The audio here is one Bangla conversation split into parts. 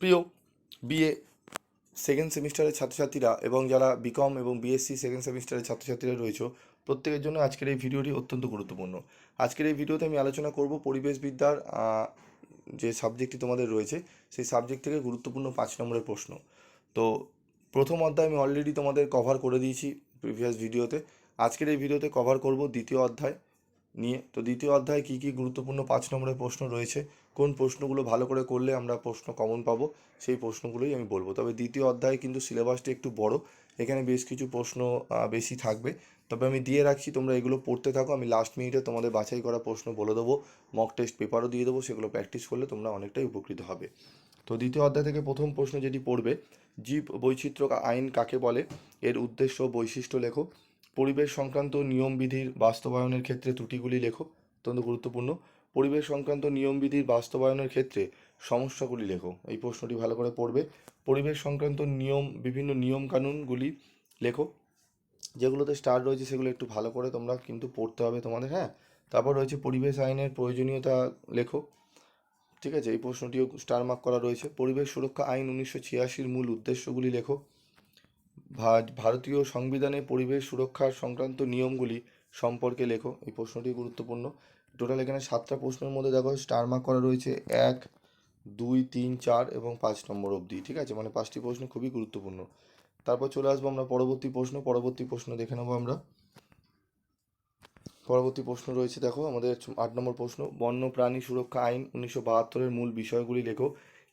প্রিয় বিএ সেকেন্ড সেমিস্টারের ছাত্রছাত্রীরা এবং যারা বিকম এবং বিএসসি সেকেন্ড সেমিস্টারের ছাত্রছাত্রীরা রয়েছে, প্রত্যেকের জন্য আজকের এই ভিডিওটি অত্যন্ত গুরুত্বপূর্ণ। আজকের এই ভিডিওতে আমি আলোচনা করব পরিবেশবিদ্যার যে সাবজেক্টটি তোমাদের রয়েছে, সেই সাবজেক্ট থেকে গুরুত্বপূর্ণ পাঁচ নম্বরের প্রশ্ন। তো প্রথম অধ্যায় আমি অলরেডি তোমাদের কভার করে দিয়েছি প্রিভিয়াস ভিডিওতে আজকের এই ভিডিওতে কভার করব দ্বিতীয় অধ্যায়। নিয়ে। তো দ্বিতীয় অধ্যায়ে কী কী গুরুত্বপূর্ণ পাঁচ নম্বরের প্রশ্ন রয়েছে, কোন প্রশ্নগুলো ভালো করে করলে আমরা প্রশ্ন কমন পাবো, সেই প্রশ্নগুলোই আমি বলব। তবে দ্বিতীয় অধ্যায়ে কিন্তু সিলেবাসটা একটু বড়, এখানে বেশ কিছু প্রশ্ন বেশি থাকবে। তবে আমি দিয়ে রাখছি, তোমরা এগুলো পড়তে থাকো, আমি লাস্ট মিনিটে তোমাদের বাছাই করা প্রশ্ন বলে দেবো মক টেস্ট পেপারও দিয়ে দেবো, সেগুলো প্র্যাকটিস করলে তোমরা অনেকটাই উপকৃত হবে। তো দ্বিতীয় অধ্যায় থেকে প্রথম প্রশ্ন যেটি পড়বে, জীব বৈচিত্র্য আইন কাকে বলে, এর উদ্দেশ্য বৈশিষ্ট্য লেখো। পরিবেশ সংক্রান্ত নিয়মবিধির বাস্তবায়নের ক্ষেত্রে ত্রুটিগুলি লেখো, অত্যন্ত গুরুত্বপূর্ণ। পরিবেশ সংক্রান্ত নিয়মবিধির বাস্তবায়নের ক্ষেত্রে সমস্যাগুলি লেখো। এই প্রশ্নটি ভালো করে পড়বে। পরিবেশ সংক্রান্ত নিয়ম, বিভিন্ন নিয়ম কানুনগুলি লেখো। যেগুলোতে স্টার রয়েছে সেগুলো একটু ভালো করে তোমরা কিন্তু পড়তে হবে তোমাদের হ্যাঁ? তারপর রয়েছে পরিবেশ আইনের প্রয়োজনীয়তা লেখো। ঠিক আছে? এই প্রশ্নটিও স্টার মার্ক করা রয়েছে। পরিবেশ সুরক্ষা আইন উনিশশো ছিয়াশির মূল উদ্দেশ্যগুলি লেখো। ভারতীয় সংবিধানে পরিবেশ সুরক্ষার সংক্রান্ত নিয়মগুলি সম্পর্কে লেখো। এই প্রশ্নটি গুরুত্বপূর্ণ। টোটাল এখানে সাতটা প্রশ্নের মধ্যে দেখো স্টার মার্ক করা রয়েছে এক, দুই, তিন, চার এবং পাঁচ নম্বর অবধি, ঠিক আছে? মানে পাঁচটি প্রশ্ন খুবই গুরুত্বপূর্ণ। তারপর চলে আসব আমরা পরবর্তী প্রশ্ন। পরবর্তী প্রশ্ন দেখে নেব আমরা। পরবর্তী প্রশ্ন রয়েছে, দেখো, আমাদের আট নম্বর প্রশ্ন। বন্য প্রাণী সুরক্ষা আইন উনিশশো বাহাত্তরের মূল বিষয়গুলি লেখো।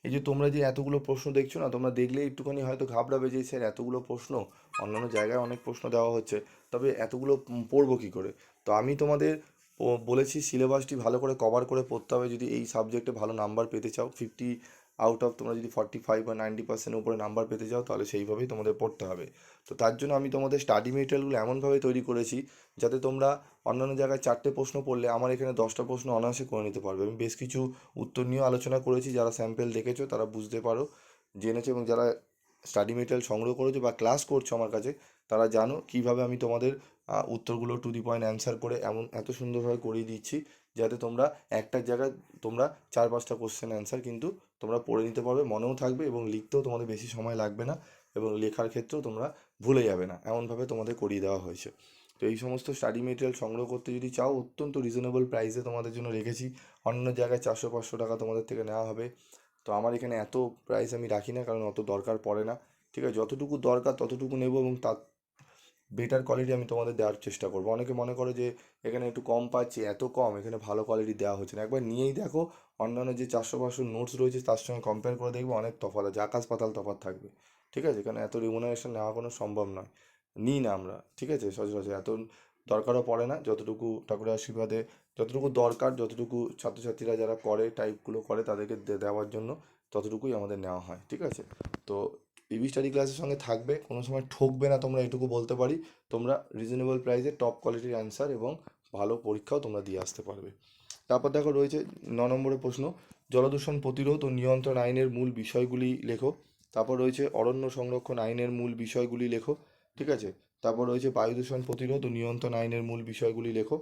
এই যে তোমরা যে এতগুলো প্রশ্ন দেখছ না, তোমরা দেখলে একটুখানি হয়তো ঘাবড়াবে যে, স্যার, এতগুলো প্রশ্ন? অন্যান্য জায়গায় অনেক প্রশ্ন দেওয়া হচ্ছে, তবে এতগুলো পড়ব কী করে? তো আমি তোমাদের বলেছি সিলেবাসটি ভালো করে কভার করে পড়তে হবে। যদি এই সাবজেক্টে ভালো নাম্বার পেতে চাও ফিফটি আউট অফ তোমরা যদি ফর্টি ফাইভ বা নাইনটি পার্সেন্টের উপরে নাম্বার পেতে চাও, তাহলে সেইভাবেই তোমাদের পড়তে হবে। তো তার জন্য আমি তোমাদের স্টাডি মেটেরিয়ালগুলো এমনভাবে তৈরি করেছি, যাতে তোমরা অন্যান্য জায়গায় চারটে প্রশ্ন পড়লে আমার এখানে দশটা প্রশ্ন অনায়াসে করে নিতে পারবে। আমি বেশ কিছু উত্তর নিয়েও আলোচনা করেছি, যারা স্যাম্পেল দেখেছ তারা বুঝতে পারো, জেনেছো এবং যারা স্টাডি মেটেরিয়াল সংগ্রহ করেছ বা ক্লাস করছ আমার কাছে, তারা জানো কীভাবে আমি তোমাদের উত্তরগুলো টু দি পয়েন্ট অ্যান্সার করে এমন এত সুন্দরভাবে করিয়ে দিচ্ছি। যাতে তোমরা একটা জায়গায় তোমরা চার পাঁচটা কোশ্চেন অ্যান্সার কিন্তু তোমরা পড়ে নিতে পারবে, মনেও থাকবে এবং লিখতেও তোমাদের বেশি সময় লাগবে না এবং লেখার ক্ষেত্রেও তোমরা ভুলে যাবে না। এমনভাবে তোমাদের করিয়ে দেওয়া হয়েছে। তো এই সমস্ত স্টাডি মেটেরিয়াল সংগ্রহ করতে যদি চাও, অত্যন্ত রিজনেবল প্রাইসে তোমাদের জন্য রেখেছি। অন্য জায়গায় চারশো, পাঁচশো টাকা তোমাদের থেকে নেওয়া হবে। তো আমার এখানে এত প্রাইস আমি রাখি না, কারণ অত দরকার পড়ে না। ঠিক আছে, যতটুকু দরকার ততটুকু নেব এবং তার বেটার কোয়ালিটি আমি তোমাদের দেওয়ার চেষ্টা করব। অনেকে মনে করে যে এখানে একটু কম পাচ্ছি, এত কম, এখানে ভালো কোয়ালিটি দেওয়া হচ্ছে না। একবার নিয়েই দেখো, অন্যান্য যে চারশো পাঁচশো নোটস রয়েছে তার সঙ্গে কম্পেয়ার করে দেখবে অনেক তফাৎ আছে। আকাশ পাতাল তফাৎ থাকবে, ঠিক আছে? কারণ এত রিমুনারেশন নেওয়া কোনো সম্ভব নয়। নিই না আমরা, ঠিক আছে? সচরাচর এত দরকারও পড়ে না। যতটুকু ঠাকুরের আশীর্বাদে, যতটুকু দরকার, যতটুকু ছাত্রছাত্রীরা যারা করে টাইপগুলো করে তাদেরকে দেওয়ার জন্য ততটুকুই আমাদের নেওয়া হয়, ঠিক আছে? তো পিবি স্টাডি ক্লাসের সঙ্গে থাকবে, কোনো সময় ঠকবে না তোমরা এটুকু বলতে পারি। তোমরা রিজনেবল প্রাইসে টপ কোয়ালিটির অ্যান্সার এবং ভালো পরীক্ষাও তোমরা দিয়ে আসতে পারবে। তারপর দেখো রয়েছে ন নম্বরের প্রশ্ন, জলদূষণ প্রতিরোধ ও নিয়ন্ত্রণ আইনের মূল বিষয়গুলি লেখো। তারপর রয়েছে অরণ্য সংরক্ষণ আইনের মূল বিষয়গুলি লেখো, ঠিক আছে? তারপর রয়েছে বায়ু দূষণ প্রতিরোধ ও নিয়ন্ত্রণ আইনের মূল বিষয়গুলি লেখো।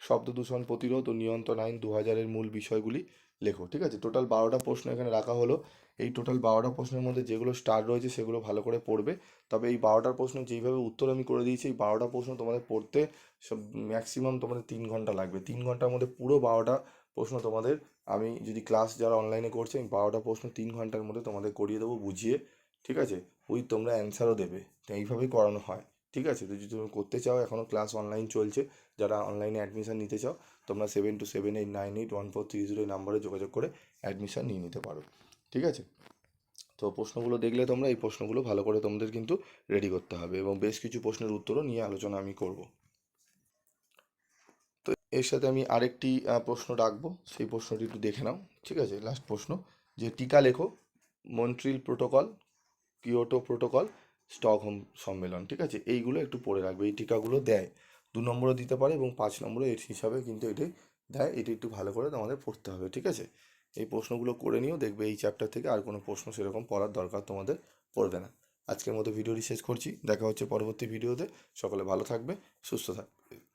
শব্দ দূষণ প্রতিরোধ ও নিয়ন্ত্রণ আইন দু হাজারের মূল বিষয়গুলি লেখো, ঠিক আছে? টোটাল বারোটা প্রশ্ন এখানে রাখা হলো। এই টোটাল বারোটা প্রশ্নের মধ্যে যেগুলো স্টার রয়েছে সেগুলো ভালো করে পড়বে। তবে এই বারোটার প্রশ্ন যেইভাবে উত্তর আমি করে দিয়েছি, এই বারোটা প্রশ্ন তোমাদের পড়তে সব ম্যাক্সিমাম তোমাদের তিন ঘণ্টা লাগবে। তিন ঘণ্টার মধ্যে পুরো বারোটা প্রশ্ন তোমাদের আমি যদি ক্লাস যারা অনলাইনে করছে আমি বারোটা প্রশ্ন তিন ঘণ্টার মধ্যে তোমাদের করিয়ে দেবো, বুঝিয়ে, ঠিক আছে? ওই তোমরা অ্যান্সারও দেবে। এইভাবেই করানো হয়। ঠিক আছে? তো যদি তুমি করতে চাও এখনও ক্লাস অনলাইন চলছে। যারা অনলাইনে অ্যাডমিশন নিতে চাও, তোমরা seven two seven eight nine eight one four three zero নাম্বারে যোগাযোগ করে অ্যাডমিশন নিয়ে নিতে পারো। ঠিক আছে? তো প্রশ্নগুলো দেখলে তোমরা, এই প্রশ্নগুলো ভালো করে তোমাদের কিন্তু রেডি করতে হবে এবং বেশ কিছু প্রশ্নের উত্তরও নিয়ে আলোচনা আমি করব। তো এর সাথে আমি আরেকটি প্রশ্ন রাখব। সেই প্রশ্নটি একটু দেখে নাও। ঠিক আছে? লাস্ট প্রশ্ন। যে টিকা লেখো Montreal protocol Kyoto protocol Stockholm সম্মেলন, ঠিক আছে? এইগুলো একটু পড়ে রাখবে, এই টিকাগুলো দেয়। দু নম্বরও দিতে পারে এবং পাঁচ নম্বরও এর হিসাবে কিন্তু এটি দেয়, এটি একটু ভালো করে তোমাদের পড়তে হবে, ঠিক আছে? এই প্রশ্নগুলো করে নিয়েও দেখবে এই চ্যাপ্টার থেকে আর কোনো প্রশ্ন সেরকম পড়ার দরকার তোমাদের পড়বে না। আজকের মতো ভিডিওটি শেষ করছি, দেখা হচ্ছে পরবর্তী ভিডিওতে, সকলে ভালো থাকবে, সুস্থ থাকবে।